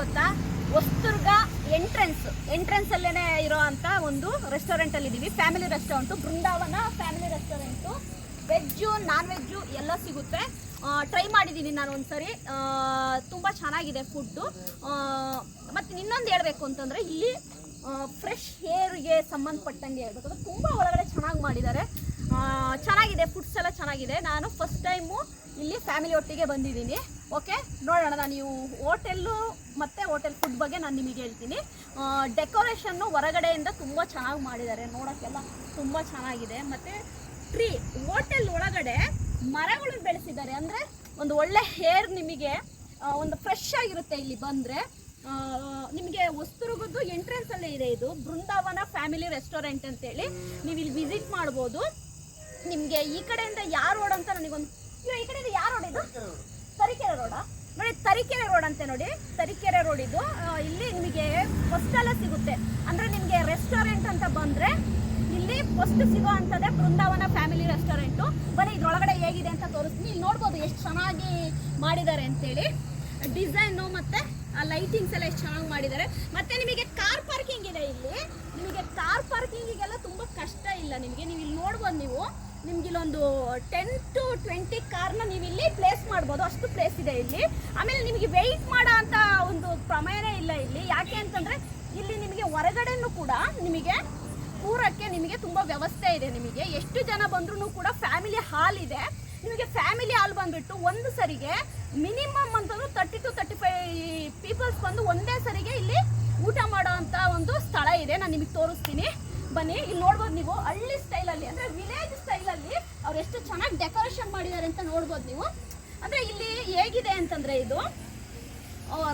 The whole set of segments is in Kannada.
ಗೊತ್ತಾ? ಹೊಸ್ತುರ್ಗ ಎಂಟ್ರೆನ್ಸ್ ಎಂಟ್ರೆನ್ಸ್ ಅಲ್ಲೇನೆ ಇರೋ ಅಂತ ಒಂದು ರೆಸ್ಟೋರೆಂಟ್ ಅಲ್ಲಿ ಇದೀವಿ. Family restaurant Brindavan family restaurant veg non veg ಎಲ್ಲ ಸಿಗುತ್ತೆ. ಟ್ರೈ ಮಾಡಿದ್ದೀನಿ ನಾನು ಒಂದ್ಸರಿ. ತುಂಬ ಚೆನ್ನಾಗಿದೆ ಫುಡ್ಡು ಮತ್ತು ಇನ್ನೊಂದು ಹೇಳಬೇಕು ಅಂತಂದರೆ ಇಲ್ಲಿ ಫ್ರೆಶ್ ಹೇರ್ಗೆ ಸಂಬಂಧಪಟ್ಟಂಗೆ ಹೇಳ್ಬೇಕಂದ್ರೆ ತುಂಬ ಒಳಗಡೆ ಚೆನ್ನಾಗಿ ಮಾಡಿದ್ದಾರೆ. ಚೆನ್ನಾಗಿದೆ ಫುಡ್ಸ್ ಎಲ್ಲ ಚೆನ್ನಾಗಿದೆ. ನಾನು ಫಸ್ಟ್ ಟೈಮು ಇಲ್ಲಿ ಫ್ಯಾಮಿಲಿ ಒಟ್ಟಿಗೆ ಬಂದಿದ್ದೀನಿ. ಓಕೆ ನೋಡೋಣ ನಾನು ನೀವು ಹೋಟೆಲ್ಲು ಮತ್ತು ಹೋಟೆಲ್ ಫುಡ್ ಬಗ್ಗೆ ನಾನು ನಿಮಗೆ ಹೇಳ್ತೀನಿ. ಡೆಕೋರೇಷನ್ನು ಹೊರಗಡೆಯಿಂದ ತುಂಬ ಚೆನ್ನಾಗಿ ಮಾಡಿದ್ದಾರೆ. ನೋಡೋಕ್ಕೆಲ್ಲ ತುಂಬ ಚೆನ್ನಾಗಿದೆ. ಮತ್ತು ಟ್ರೀ ಹೋಟೆಲ್ ಒಳಗಡೆ ಮರಗಳು ಬೆಳೆಸಿದ್ದಾರೆ. ಅಂದರೆ ಒಂದು ಒಳ್ಳೆ ಹೇರ್ ನಿಮಗೆ ಒಂದು ಫ್ರೆಶ್ ಆಗಿರುತ್ತೆ ಇಲ್ಲಿ ಬಂದರೆ. ನಿಮಗೆ ಹೊಸ್ತುರುಗದ್ದು ಎಂಟ್ರೆನ್ಸಲ್ಲೇ ಇದೆ ಇದು. ಬೃಂದಾವನ ಫ್ಯಾಮಿಲಿ ರೆಸ್ಟೋರೆಂಟ್ ಅಂತೇಳಿ. ನೀವು ಇಲ್ಲಿ ವಿಸಿಟ್ ಮಾಡ್ಬೋದು. ನಿಮಗೆ ಈ ಕಡೆಯಿಂದ ಯಾರು ರೋಡ್ ಅಂತ ನನಗೊಂದು ಈ ಕಡೆ ಯಾರು ರೋಡ್ ಇದು? ತರೀಕೆರೆ ರೋಡ. ನೋಡಿ, ತರೀಕೆರೆ ರೋಡ್ ಅಂತೆ ನೋಡಿ. ತರೀಕೆರೆ ರೋಡ್ ಇದು. ಇಲ್ಲಿ ನಿಮಗೆ ಫಸ್ಟ್ ಎಲ್ಲ ಸಿಗುತ್ತೆ. ಅಂದ್ರೆ ನಿಮಗೆ ರೆಸ್ಟೋರೆಂಟ್ ಅಂತ ಬಂದ್ರೆ ಇಲ್ಲಿ ಫಸ್ಟ್ ಸಿಗೋ ಅಂತದೇ ಬೃಂದಾವನ ಫ್ಯಾಮಿಲಿ ರೆಸ್ಟೋರೆಂಟು ಬನ್ನಿ, ಇದ್ರೊಳಗಡೆ ಹೇಗಿದೆ ಅಂತ ತೋರಿಸ್ತೀನಿ. ಇಲ್ಲಿ ನೋಡ್ಬೋದು ಎಷ್ಟು ಚೆನ್ನಾಗಿ ಮಾಡಿದ್ದಾರೆ ಅಂತೇಳಿ. ಡಿಸೈನು ಮತ್ತೆ ಆ ಲೈಟಿಂಗ್ಸ್ ಎಲ್ಲ ಎಷ್ಟು ಚೆನ್ನಾಗಿ ಮಾಡಿದ್ದಾರೆ. ಮತ್ತೆ ನಿಮಗೆ ಕಾರ್ ಪಾರ್ಕಿಂಗ್ ಇದೆ ಇಲ್ಲಿ. ನಿಮಗೆ ಕಾರ್ ಪಾರ್ಕಿಂಗಿಗೆಲ್ಲ ತುಂಬ ಕಷ್ಟ ಇಲ್ಲ ನಿಮಗೆ. ನೀವು ಇಲ್ಲಿ ನೋಡ್ಬೋದು ನೀವು. ನಿಮ್ಗೆ ಇಲ್ಲೊಂದು ಟೆನ್ ಟು ಟ್ವೆಂಟಿ ಕಾರ್ನ ನೀವು ಇಲ್ಲಿ ಪ್ಲೇಸ್ ಮಾಡ್ಬೋದು. ಅಷ್ಟು ಪ್ಲೇಸ್ ಇದೆ ಇಲ್ಲಿ. ಆಮೇಲೆ ನಿಮಗೆ ವೆಯ್ಟ್ ಮಾಡೋ ಅಂತ ಒಂದು ಪ್ರಮೇಯನೇ ಇಲ್ಲ ಇಲ್ಲಿ. ಯಾಕೆ ಅಂತಂದ್ರೆ ಇಲ್ಲಿ ನಿಮಗೆ ಹೊರಗಡೆನೂ ಕೂಡ ನಿಮಗೆ ಕೂರಕ್ಕೆ ನಿಮಗೆ ತುಂಬಾ ವ್ಯವಸ್ಥೆ ಇದೆ ನಿಮಗೆ. ಎಷ್ಟು ಜನ ಬಂದ್ರೂ ಕೂಡ ಫ್ಯಾಮಿಲಿ ಹಾಲ್ ಇದೆ. ನಿಮಗೆ ಫ್ಯಾಮಿಲಿ ಹಾಲ್ ಬಂದ್ಬಿಟ್ಟು ಒಂದು ಸರಿಗೆ ಮಿನಿಮಮ್ ಅಂತಂದ್ರೆ thirty two thirty five peoples ಬಂದು ಒಂದೇ ಸರಿಗೆ ಇಲ್ಲಿ ಊಟ ಮಾಡೋ ಅಂತ ಒಂದು ಸ್ಥಳ ಇದೆ. ನಾನು ನಿಮಗೆ ತೋರಿಸ್ತೀನಿ. ಬನ್ನಿ, ಇಲ್ಲಿ ನೋಡ್ಬೋದು ನೀವು ಹಳ್ಳಿ ಸ್ಟೈಲಲ್ಲಿ ಅಂದ್ರೆ ವಿಲೇಜ್ ಸ್ಟೈಲಲ್ಲಿ ಅವ್ರು ಎಷ್ಟು ಚೆನ್ನಾಗಿ ಡೆಕೋರೇಷನ್ ಮಾಡಿದ್ದಾರೆ ಅಂತ ನೋಡ್ಬೋದು ನೀವು. ಅಂದ್ರೆ ಇಲ್ಲಿ ಹೇಗಿದೆ ಅಂತಂದ್ರೆ ಇದು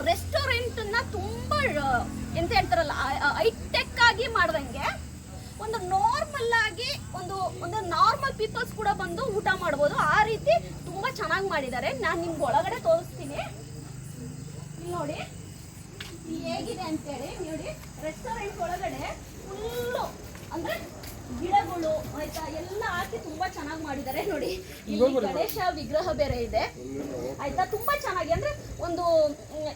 ರೆಸ್ಟೋರೆಂಟನ್ನು ತುಂಬಾ ಎಂತ ಹೇಳ್ತಾರಲ್ಲ ಹೈಟೆಕ್ ಆಗಿ ಮಾಡ್ದಂಗೆ ಒಂದು ನಾರ್ಮಲ್ ಆಗಿ ಒಂದು ಒಂದು ನಾರ್ಮಲ್ ಪೀಪಲ್ಸ್ ಕೂಡ ಬಂದು ಊಟ ಮಾಡ್ಬೋದು. ಆ ರೀತಿ ತುಂಬಾ ಚೆನ್ನಾಗಿ ಮಾಡಿದ್ದಾರೆ. ನಾನು ನಿಮ್ಗೆ ಒಳಗಡೆ ತೋರಿಸ್ತೀನಿ. ಇಲ್ಲಿ ನೋಡಿ ಹೇಗಿದೆ ಅಂತೇಳಿ ನೋಡಿ ರೆಸ್ಟೋರೆಂಟ್ ಒಳಗಡೆ ಫುಲ್ಲು ಅಂದ್ರೆ ಗಿಡಗಳು ಆಯ್ತಾ ಎಲ್ಲ ಹಾಕಿ ತುಂಬಾ ಚೆನ್ನಾಗಿ ಮಾಡಿದ್ದಾರೆ ನೋಡಿ. ಇಲ್ಲಿ ಗಣೇಶ ವಿಗ್ರಹ ಬೇರೆ ಇದೆ. ಆಯ್ತಾ ತುಂಬಾ ಚೆನ್ನಾಗಿ ಅಂದ್ರೆ ಒಂದು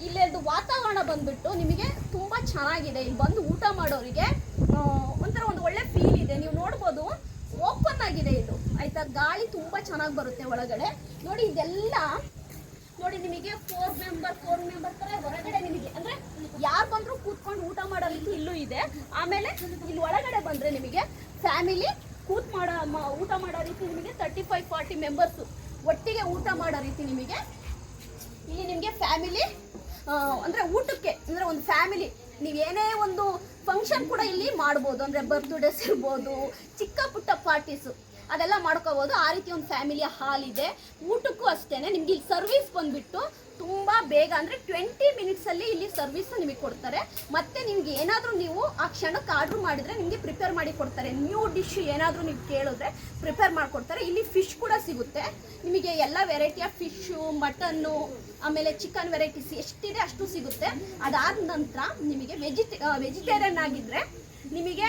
ಇಲ್ಲಿ ಇಲ್ಲಿದು ವಾತಾವರಣ ಬಂದ್ಬಿಟ್ಟು ನಿಮಗೆ ತುಂಬಾ ಚೆನ್ನಾಗಿದೆ. ಇಲ್ಲಿ ಬಂದು ಊಟ ಮಾಡೋರಿಗೆ ಒಂಥರ ಒಂದು ಒಳ್ಳೆ ಫೀಲ್ ಇದೆ. ನೀವು ನೋಡ್ಬೋದು ಓಪನ್ ಆಗಿದೆ ಇದು. ಆಯ್ತಾ ಗಾಳಿ ತುಂಬಾ ಚೆನ್ನಾಗಿ ಬರುತ್ತೆ ಒಳಗಡೆ. ನೋಡಿ ಇದೆಲ್ಲ ನೋಡಿ, ನಿಮಗೆ ಫೋರ್ ಮೆಂಬರ್ ಫೋರ್ ಮೆಂಬರ್ ತರ ಹೊರಗಡೆ ನಿಮಗೆ, ಅಂದ್ರೆ ಯಾರು ಬಂದ್ರು ಕೂತ್ಕೊಂಡು ಊಟ ಮಾಡೋ ರೀತಿ ಇಲ್ಲೂ ಇದೆ. ಆಮೇಲೆ ಇಲ್ಲಿ ಒಳಗಡೆ ಬಂದ್ರೆ ನಿಮಗೆ ಫ್ಯಾಮಿಲಿ ಕೂತ್ ಮಾಡೋ ಊಟ ಮಾಡೋ ರೀತಿ ನಿಮಗೆ ತರ್ಟಿ ಫೈವ್ ಫಾರ್ಟಿ ಮೆಂಬರ್ಸ್ ಒಟ್ಟಿಗೆ ಊಟ ಮಾಡೋ ರೀತಿ ನಿಮಗೆ ಇಲ್ಲಿ ನಿಮಗೆ ಫ್ಯಾಮಿಲಿ ಅಂದ್ರೆ ಊಟಕ್ಕೆ, ಅಂದ್ರೆ ಒಂದು ಫ್ಯಾಮಿಲಿ ನೀವೇನೇ ಒಂದು ಫಂಕ್ಷನ್ ಕೂಡ ಇಲ್ಲಿ ಮಾಡ್ಬೋದು. ಅಂದ್ರೆ ಬರ್ತ್ಡೇಸ್ ಇರ್ಬೋದು, ಚಿಕ್ಕ ಪುಟ್ಟ ಪಾರ್ಟೀಸು ಅದೆಲ್ಲ ಮಾಡ್ಕೋಬೋದು. ಆ ರೀತಿ ಒಂದು ಫ್ಯಾಮಿಲಿಯ ಹಾಲ್ ಇದೆ. ಊಟಕ್ಕೂ ಅಷ್ಟೇನೆ. ನಿಮ್ಗೆ ಇಲ್ಲಿ ಸರ್ವಿಸ್ ಬಂದ್ಬಿಟ್ಟು ತುಂಬಾ ಬೇಗ ಅಂದರೆ ಟ್ವೆಂಟಿ ಮಿನಿಟ್ಸ್ ಅಲ್ಲಿ ಇಲ್ಲಿ ಸರ್ವಿಸ್ ನಿಮಗೆ ಕೊಡ್ತಾರೆ. ಮತ್ತೆ ನಿಮ್ಗೆ ಏನಾದರೂ ನೀವು ಆ ಕ್ಷಣಕ್ಕೆ ಆರ್ಡರ್ ಮಾಡಿದ್ರೆ ನಿಮಗೆ ಪ್ರಿಪೇರ್ ಮಾಡಿ ಕೊಡ್ತಾರೆ. ನ್ಯೂ ಡಿಶ್ ಏನಾದರೂ ನೀವು ಕೇಳಿದ್ರೆ ಪ್ರಿಪೇರ್ ಮಾಡಿಕೊಡ್ತಾರೆ ಇಲ್ಲಿ ಫಿಶ್ ಕೂಡ ಸಿಗುತ್ತೆ. ನಿಮಗೆ ಎಲ್ಲ ವೆರೈಟಿಯ ಫಿಶು ಮಟನ್ನು ಆಮೇಲೆ ಚಿಕನ್ ವೆರೈಟೀಸ್ ಎಷ್ಟಿದೆ ಅಷ್ಟು ಸಿಗುತ್ತೆ. ಅದಾದ ನಂತರ ನಿಮಗೆ ವೆಜಿಟೇ ವೆಜಿಟೇರಿಯನ್ ಆಗಿದ್ರೆ ನಿಮಗೆ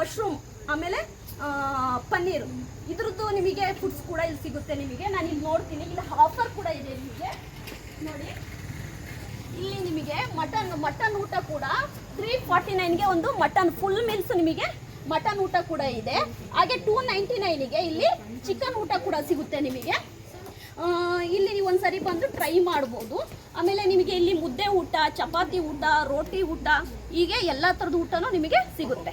ಮಶ್ರೂಮ್ ಆಮೇಲೆ ಪನ್ನೀರು. ಇದ್ರದ್ದು ನಿಮಗೆ ಫುಡ್ಸ್ ಕೂಡ ಇಲ್ಲಿ ಸಿಗುತ್ತೆ ನಿಮಗೆ. ನಾನು ಇಲ್ಲಿ ನೋಡ್ತೀನಿ. ಇಲ್ಲಿ ಆಫರ್ ಕೂಡ ಇದೆ ನಿಮಗೆ. ನೋಡಿ. ಇಲ್ಲಿ ನಿಮಗೆ ಮಟನ್ ಮಟನ್ ಊಟ ಕೂಡ ತ್ರೀ ಫಾರ್ಟಿ ನೈನ್ಗೆ ಒಂದು ಮಟನ್ ಫುಲ್ ಮೀಲ್ಸ್ ನಿಮಗೆ ಮಟನ್ ಊಟ ಕೂಡ ಇದೆ. ಹಾಗೆ ಟೂ ನೈಂಟಿ ನೈನಿಗೆ ಇಲ್ಲಿ ಚಿಕನ್ ಊಟ ಕೂಡ ಸಿಗುತ್ತೆ ನಿಮಗೆ. ಇಲ್ಲಿ ನೀವು ಒಂದ್ಸರಿ ಬಂದು ಟ್ರೈ ಮಾಡ್ಬೋದು. ಆಮೇಲೆ ನಿಮಗೆ ಇಲ್ಲಿ ಮುದ್ದೆ ಊಟ, ಚಪಾತಿ ಊಟ, ರೋಟಿ ಊಟ, ಹೀಗೆ ಎಲ್ಲ ಥರದ ಊಟನೂ ನಿಮಗೆ ಸಿಗುತ್ತೆ.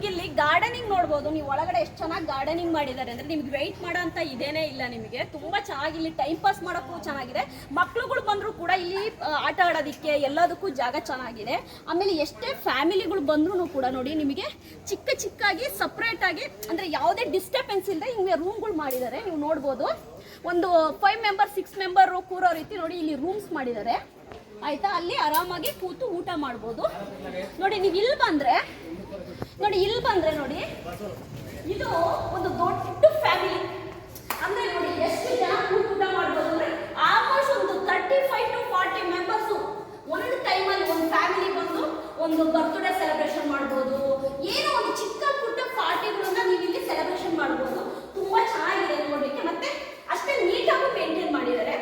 ನಿಮ್ಗೆ ಇಲ್ಲಿ ಗಾರ್ಡನಿಂಗ್ ನೋಡ್ಬೋದು. ನೀವು ಒಳಗಡೆ ಎಷ್ಟು ಚೆನ್ನಾಗಿ ಗಾರ್ಡನಿಂಗ್ ಮಾಡಿದ್ದಾರೆ ಅಂದ್ರೆ ನಿಮ್ಗೆ ವೆಯ್ಟ್ ಮಾಡೋ ಅಂತ ಇದೇನೇ ಇಲ್ಲ ನಿಮಗೆ. ತುಂಬಾ ಚೆನ್ನಾಗಿ ಇಲ್ಲಿ ಟೈಮ್ ಪಾಸ್ ಮಾಡೋಕ್ಕೂ ಚೆನ್ನಾಗಿದೆ. ಮಕ್ಳುಗಳು ಬಂದರೂ ಕೂಡ ಇಲ್ಲಿ ಆಟ ಆಡೋದಕ್ಕೆ ಎಲ್ಲದಕ್ಕೂ ಜಾಗ ಚೆನ್ನಾಗಿದೆ. ಆಮೇಲೆ ಎಷ್ಟೇ ಫ್ಯಾಮಿಲಿಗಳು ಬಂದ್ರೂ ಕೂಡ ನೋಡಿ ನಿಮಗೆ ಚಿಕ್ಕ ಚಿಕ್ಕಾಗಿ ಸಪ್ರೇಟ್ ಆಗಿ ಅಂದ್ರೆ ಯಾವುದೇ ಡಿಸ್ಟರ್ಬೆನ್ಸ್ ಇಲ್ಲದೆ ಹಿಂಗೆ ರೂಮ್ಗಳು ಮಾಡಿದ್ದಾರೆ. ನೀವು ನೋಡ್ಬೋದು. ಒಂದು ಫೈವ್ ಮೆಂಬರ್ ಸಿಕ್ಸ್ ಮೆಂಬರ್ ಕೂರೋ ರೀತಿ ನೋಡಿ ಇಲ್ಲಿ ರೂಮ್ಸ್ ಮಾಡಿದ್ದಾರೆ. ಆಯ್ತಾ? ಅಲ್ಲಿ ಆರಾಮಾಗಿ ಕೂತು ಊಟ ಮಾಡ್ಬೋದು. ನೋಡಿ, ನೀವು ಇಲ್ಲಿ ಬಂದ್ರೆ ನೋಡಿ, ಇಲ್ಲಿ ಬಂದ್ರೆ ನೋಡಿ, ಇದು ಒಂದು ದೊಡ್ಡ ಫ್ಯಾಮಿಲಿ ಅಂದ್ರೆ ನೋಡಿ, ಎಷ್ಟು ಜನ ಊಟ ಮಾಡ್ಬೋದು ಅಂದ್ರೆ ಆಲ್ಮೋಸ್ಟ್ ಒಂದು thirty five to forty members ಒಂದು ಅಲ್ಲಿ ಒಂದು ಫ್ಯಾಮಿಲಿ ಬಂದು ಒಂದು ಬರ್ತ್ಡೇ ಸೆಲೆಬ್ರೇಷನ್ ಮಾಡ್ಬೋದು. ಏನೋ ಒಂದು ಚಿಕ್ಕ ಪುಟ್ಟ ಪಾರ್ಟಿಗಳನ್ನ ನೀವು ಇಲ್ಲಿ ಸೆಲೆಬ್ರೇಷನ್ ಮಾಡ್ಬೋದು. ತುಂಬಾ ಚೆನ್ನಾಗಿದೆ ನೋಡ್ಲಿಕ್ಕೆ. ಮತ್ತೆ ಅಷ್ಟೇ ನೀಟಾಗಿ ಮೇಂಟೈನ್ ಮಾಡಿದ್ದಾರೆ.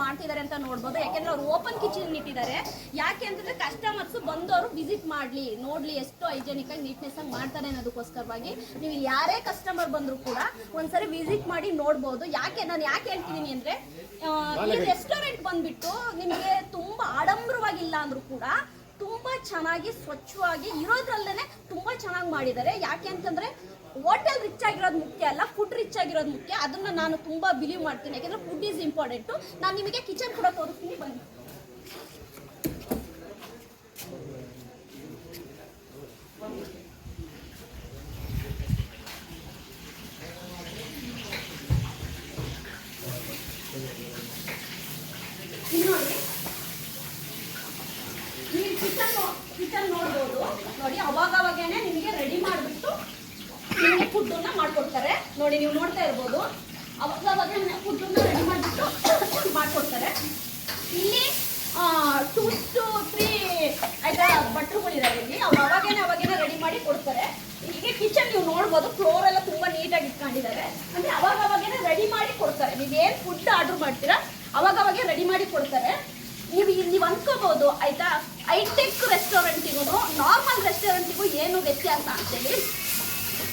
ಮಾಡ್ತಿದ್ದಾರೆ ಅಂತ ನೋಡ್ಬೋದು. ಯಾಕೆಂದ್ರೆ ಅವ್ರು ಓಪನ್ ಕಿಚನ್ ಇಟ್ಟಿದ್ದಾರೆ ಯಾಕೆ ಅಂತಂದ್ರೆ ಕಸ್ಟಮರ್ಸ್ ಬಂದವರು ವಿಸಿಟ್ ಮಾಡ್ಲಿ ನೋಡ್ಲಿ ಎಷ್ಟು ಹೈಜೆನಿಕ್ ಆಗಿ ನೀಟ್ನೆಸ್ ಆಗಿ ಮಾಡ್ತಾರೆ ಅನ್ನೋದಕ್ಕೋಸ್ಕರವಾಗಿ. ನೀವು ಯಾರೇ ಕಸ್ಟಮರ್ ಬಂದ್ರು ಕೂಡ ಒಂದ್ಸರಿ ವಿಸಿಟ್ ಮಾಡಿ ನೋಡ್ಬೋದು. ಯಾಕೆ ನಾನು ಯಾಕೆ ಹೇಳ್ತಿದ್ದೀನಿ ಅಂದ್ರೆ ಈ ರೆಸ್ಟೋರೆಂಟ್ ಬಂದ್ಬಿಟ್ಟು ನಿಮಗೆ ತುಂಬಾ ಆಡಂಬರವಾಗಿಲ್ಲ ಅಂದ್ರೂ ಕೂಡ ತುಂಬಾ ಚೆನ್ನಾಗಿ, ಸ್ವಚ್ಛವಾಗಿ ಇರೋದ್ರಲ್ಲೇನೆ ತುಂಬಾ ಚೆನ್ನಾಗಿ ಮಾಡಿದ್ದಾರೆ. ಯಾಕೆ ಅಂತಂದ್ರೆ ಹೋಟೆಲ್ ರಿಚ್ ಆಗಿರೋದು ಮುಖ್ಯ ಅಲ್ಲ ಫುಡ್ ರಿಚ್ ಆಗಿರೋದು ಮುಖ್ಯ. ಅದನ್ನ ನಾನು ತುಂಬಾ ಬಿಲೀವ್ ಮಾಡ್ತೀನಿ. ಯಾಕಂದ್ರೆ ಫುಡ್ ಈಸ್ ಇಂಪಾರ್ಟೆಂಟು ನಾನು ನಿಮಗೆ ಕಿಚನ್ ಕೂಡ ತೋರಿಸ್ತೀನಿ, ಬನ್ನಿ ಇಲ್ಲಿ ನೋಡಿ ನೀವು ಕಿಚನ್ ಕಿಚನ್ ನೋಡ್ಬೋದು ನೋಡಿ ಅವಾಗ ಅವಾಗೇನೆ ನಿಮಗೆ ರೆಡಿ ಮಾಡಿಬಿಟ್ಟು ನಿಮಗೆ ಫುಡ್ಡನ್ನ ಮಾಡ್ಕೊಡ್ತಾರೆ ನೋಡಿ ನೀವು ನೋಡ್ತಾ ಇರ್ಬೋದು. ಅವಾಗ ಫುಡ್ಡನ್ನ ರೆಡಿ ಮಾಡಿಬಿಟ್ಟು ಮಾಡಿಕೊಡ್ತಾರೆ. ಇಲ್ಲಿ ಟೂ ಟು ತ್ರೀ ಆಯ್ತಾ ಭಟ್ರುಗಳಿದ್ದಾರೆ ಇಲ್ಲಿ. ಅವ್ರು ಅವಾಗೇನೆ ಅವಾಗೇನೆ ರೆಡಿ ಮಾಡಿ ಕೊಡ್ತಾರೆ. ಇಲ್ಲಿಗೆ ಕಿಚನ್ ನೀವು ನೋಡ್ಬೋದು ಫ್ಲೋರ್ ಎಲ್ಲ ತುಂಬಾ ನೀಟಾಗಿ ಇಟ್ಕೊಂಡಿದ್ದಾರೆ ಅಂದ್ರೆ ಅವಾಗ ಅವಾಗೇನೆ ರೆಡಿ ಮಾಡಿ ಕೊಡ್ತಾರೆ. ನೀವು ಏನು ಫುಡ್ ಆರ್ಡರ್ ಮಾಡ್ತೀರಾ, ಅವಾಗ ಅವಾಗೆ ರೆಡಿ ಮಾಡಿ ಕೊಡ್ತಾರೆ. ನೀವು ನೀವು ಅನ್ಕೋಬಹುದು ಆಯ್ತಾ? ಹೈಟೆಕ್ ರೆಸ್ಟೋರೆಂಟಿಗೂ ನಾರ್ಮಲ್ ರೆಸ್ಟೋರೆಂಟಿಗೂ ಏನು ವ್ಯತ್ಯಾಸ ಅಂತೇಳಿ.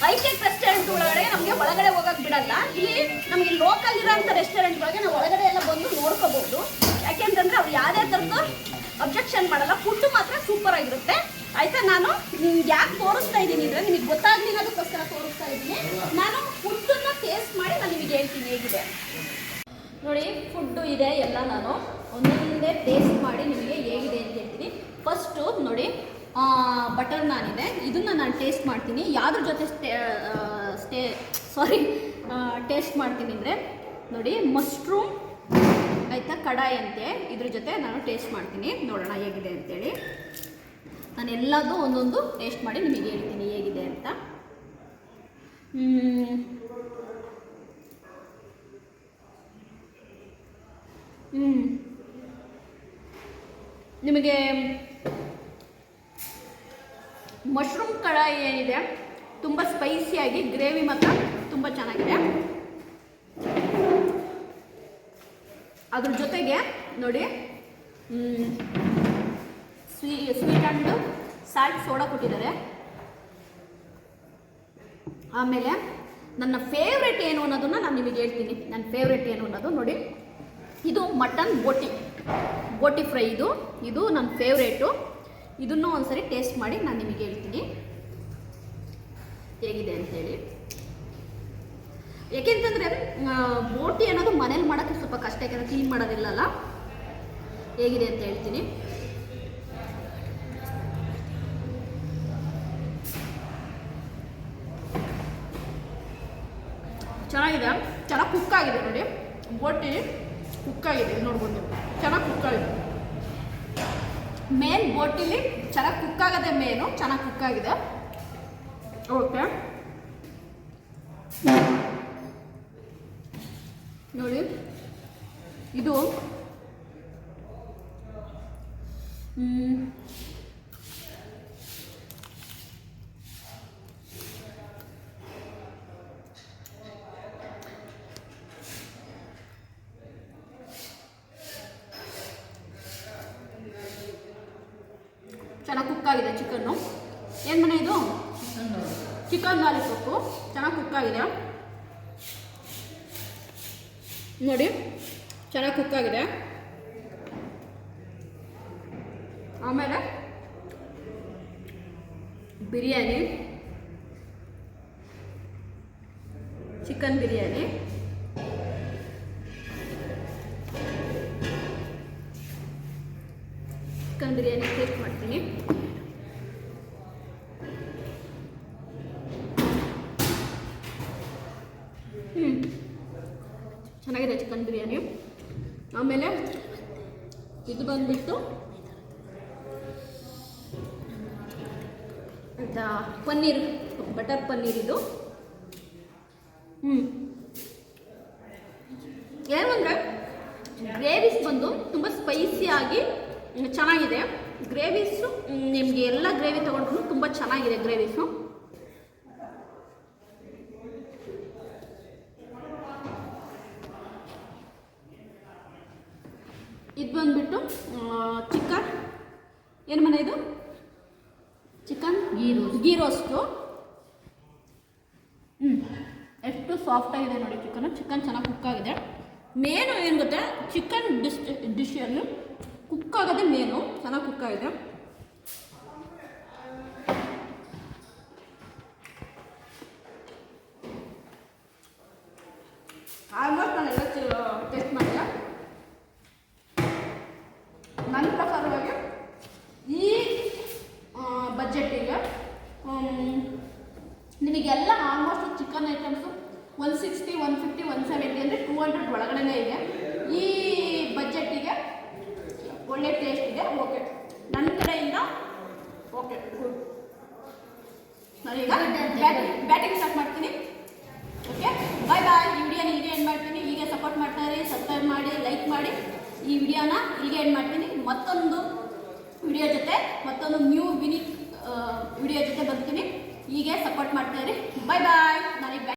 ಹೈಟೆಕ್ ರೆಸ್ಟೋರೆಂಟ್ ಒಳಗಡೆ ನಮಗೆ ಒಳಗಡೆ ಹೋಗಕ್ ಬಿಡಲ್ಲ. ಇಲ್ಲಿ ನಮಗೆ ಲೋಕಲ್ ಇರೋಂಥ ರೆಸ್ಟೋರೆಂಟ್ ಒಳಗೆ ನಾವು ಒಳಗಡೆ ಎಲ್ಲ ಬಂದು ನೋಡ್ಕೋಬಹುದು. ಯಾಕೆಂತಂದ್ರೆ ಅವ್ರು ಯಾವುದೇ ಥರದ್ದು ಅಬ್ಜೆಕ್ಷನ್ ಮಾಡಲ್ಲ. ಫುಡ್ ಮಾತ್ರ ಸೂಪರ್ ಆಗಿರುತ್ತೆ. ಆಯ್ತಾ ನಾನು? ನಿಮ್ಗೆ ಯಾಕೆ ತೋರಿಸ್ತಾ ಇದ್ದೀನಿ ಅಂದರೆ ನಿಮಗೆ ಗೊತ್ತಾಗ್ಲಿ ಅದಕ್ಕೋಸ್ಕರ ತೋರಿಸ್ತಾ ಇದ್ದೀನಿ. ನಾನು ಫುಡ್ಡನ್ನು ಟೇಸ್ಟ್ ಮಾಡಿ ನಾನು ನಿಮಗೆ ಹೇಳ್ತೀನಿ ಹೇಗಿದೆ. ನೋಡಿ ಫುಡ್ಡು ಇದೆ ಎಲ್ಲ ನಾನು. ಒಂದೊಂದೇ ಟೇಸ್ಟ್ ಮಾಡಿ ನಿಮಗೆ ಹೇಗಿದೆ ಅಂತ ಹೇಳ್ತೀನಿ ಫಸ್ಟು ನೋಡಿ ಬಟರ್ ನಾನ್ ಇದೆ. ಇದನ್ನು ನಾನು ಟೇಸ್ಟ್ ಮಾಡ್ತೀನಿ. ಯಾವ್ದ್ರ ಜೊತೆ ಸ್ಟೇ ಸ್ಟೇ ಸಾರಿ ಟೇಸ್ಟ್ ಮಾಡ್ತೀನಿ ಅಂದರೆ, ನೋಡಿ ಮಶ್ರೂಮ್ ಆಯಿತಾ, ಕಡಾಯಿ ಅಂತೆ. ಇದ್ರ ಜೊತೆ ನಾನು ಟೇಸ್ಟ್ ಮಾಡ್ತೀನಿ. ನೋಡೋಣ ಹೇಗಿದೆ ಅಂತೇಳಿ. ನಾನು ಎಲ್ಲದೂ ಒಂದೊಂದು ಟೇಸ್ಟ್ ಮಾಡಿ ನಿಮಗೆ ಹೇಳ್ತೀನಿ ಹೇಗಿದೆ ಅಂತ. ನಿಮಗೆ ಮಶ್ರೂಮ್ ಕಡಾಯಿ ಏನಿದೆ, ತುಂಬ ಸ್ಪೈಸಿಯಾಗಿ ಗ್ರೇವಿ ಮಾತ್ರ ತುಂಬ ಚೆನ್ನಾಗಿದೆ. ಅದ್ರ ಜೊತೆಗೆ ನೋಡಿ ಸ್ವೀ ಸ್ವೀಟ್ ಆ್ಯಂಡ್ ಸಾಲ್ಟ್ ಸೋಡಾ ಕೊಟ್ಟಿದ್ದಾರೆ. ಆಮೇಲೆ ನನ್ನ ಫೇವ್ರೆಟ್ ಏನು ಅನ್ನೋದನ್ನ ನಾನು ನಿಮಗೆ ಹೇಳ್ತೀನಿ. ನನ್ನ ಫೇವ್ರೆಟ್ ಏನು ಅನ್ನೋದು ನೋಡಿ, ಇದು ಮಟನ್ ಬೋಟಿ. ಬೋಟಿ ಫ್ರೈ ಇದು. ಇದು ನನ್ನ ಫೇವ್ರೇಟು ಇದನ್ನು ಒಂದ್ಸರಿ ಟೇಸ್ಟ್ ಮಾಡಿ ನಾನು ನಿಮಗೆ ಹೇಳ್ತೀನಿ. ಹೇಗಿದೆ ಅಂತೇಳಿ ಯಾಕೆಂತಂದರೆ ಬೋಟಿ ಅನ್ನೋದು ಮನೇಲಿ ಮಾಡೋಕ್ಕೆ ಸ್ವಲ್ಪ ಕಷ್ಟ, ಯಾಕಂದರೆ ಕ್ಲೀನ್ ಮಾಡೋದಿಲ್ಲಲ್ಲ. ಹೇಗಿದೆ ಅಂತ ಹೇಳ್ತೀನಿ. ಚೆನ್ನಾಗಿದೆ. ಚೆನ್ನಾಗಿ ಕುಕ್ ಆಗಿದೆ ನೋಡಿ. ಬೋಟಿ ಕುಕ್ ಆಗಿದೆ ನೋಡ್ಬೋದು. ಚೆನ್ನಾಗಿ ಕುಕ್ ಆಗಿದೆ. ಮೇನ್ ಬೋಟಿಲಿ ಚೆನ್ನಾಗಿ ಕುಕ್ ಆಗದೆ ಮೇನು ಚೆನ್ನಾಗಿ ಕುಕ್ ಆಗಿದೆ. ಓಕೆ. ನೋಡಿ. ಇದು ಚೆನ್ನಾಗಿ ಕುಕ್ ಆಗಿದೆ ಚಿಕನ್ನು ಏನು ಮನೆ ಇದು? ಚಿಕನ್ ಲಾಲಿಪಪ್ಪು ಚೆನ್ನಾಗಿ ಕುಕ್ ಆಗಿದೆ. ನೋಡಿ, ಚೆನ್ನಾಗಿ ಕುಕ್ ಆಗಿದೆ. ಆಮೇಲೆ ಬಿರಿಯಾನಿ. ಚಿಕನ್ ಬಿರಿಯಾನಿ. ಚಿಕನ್ ಬಿರಿಯಾನಿ. ಚೆನ್ನಾಗಿದೆ ಚಿಕನ್ ಬಿರಿಯಾನಿ. ಆಮೇಲೆ ಇದು ಬಂದ್ಬಿಟ್ಟು ಆಯ್ತಾ ಪನ್ನೀರ್, ಬಟರ್ ಪನ್ನೀರ್ ಇದು. ಹ್ಞೂ ಏನಂದರೆ ಗ್ರೇವಿಸ್ ಬಂದು ತುಂಬ ಸ್ಪೈಸಿಯಾಗಿ ಚೆನ್ನಾಗಿದೆ. ಗ್ರೇವಿಸು ನಿಮಗೆ ಎಲ್ಲ ಗ್ರೇವಿ ತೊಗೊಂಡ್ರು ತುಂಬ ಚೆನ್ನಾಗಿದೆ ಗ್ರೇವಿಸು ಇದು ಬಂದ್ಬಿಟ್ಟು ಚಿಕನ್ ಏನು ಮನೆ ಇದು ಚಿಕನ್ ಗೀ ರೋಸ್ಟ್ ಹ್ಞೂ ಎಷ್ಟು ಸಾಫ್ಟ್ ಆಗಿದೆ ನೋಡಿ ಚಿಕನ್ ಚಿಕನ್ ಚೆನ್ನಾಗಿ ಕುಕ್ ಆಗಿದೆ. ಮೇನು ಏನು ಗೊತ್ತಾ? ಚಿಕನ್ ಡಿಶ್ ಡಿಶಲ್ಲಿ ಕುಕ್ ಆಗೋದೇ ಮೇನು ಚೆನ್ನಾಗಿ ಕುಕ್ ಆಗಿದೆ. ಆಲ್ಮೋಸ್ಟ್ ನಾನೆಲ್ಲ ಟೆಸ್ಟ್ ಮಾಡಿದೆ ನನ್ನ ಪ್ರಕಾರವಾಗಿ ಈ ಬಜೆಟ್ಟಿಗೆ ನಿಮಗೆಲ್ಲ almost chicken items one sixty one fifty one seventy ಅಂದರೆ ಟೂ ಒಳಗಡೆ ಇದೆ. ಈ ಬಜೆಟ್ಟಿಗೆ ಒಳ್ಳೆ ಟೇಸ್ಟ್ ಇದೆ. ಓಕೆ ನನ್ನ ಕಡೆಯಿಂದ ಓಕೆ ಗುಡ್ ನಾನೀಗ ಬ್ಯಾಟಿಂಗ್ ಸ್ಟಾರ್ಟ್ ಮಾಡ್ತೀನಿ. ಓಕೆ ಬಾಯ್ ಬಾಯ್ ಈ ವಿಡಿಯೋನ ಇಲ್ಲಿಗೆ ಎಂಡ್ ಮಾಡ್ತೀನಿ. ಹೀಗೆ ಸಪೋರ್ಟ್ ಮಾಡ್ತಾ ಇರಿ ಸಬ್ಸ್ಕ್ರೈಬ್ ಮಾಡಿ ಲೈಕ್ ಮಾಡಿ. ಈ ವಿಡಿಯೋನ ಇಲ್ಲಿಗೆ ಎಂಡ್ ಮಾಡ್ತೀನಿ. ಮತ್ತೊಂದು ವಿಡಿಯೋ ಜೊತೆ, ಮತ್ತೊಂದು ನ್ಯೂ ವಿನಿಕ್ ವಿಡಿಯೋ ಜೊತೆ ಬರ್ತೀನಿ ಹೀಗೆ ಸಪೋರ್ಟ್ ಮಾಡ್ತಾ ಇರಿ. ಬಾಯ್ ಬಾಯ್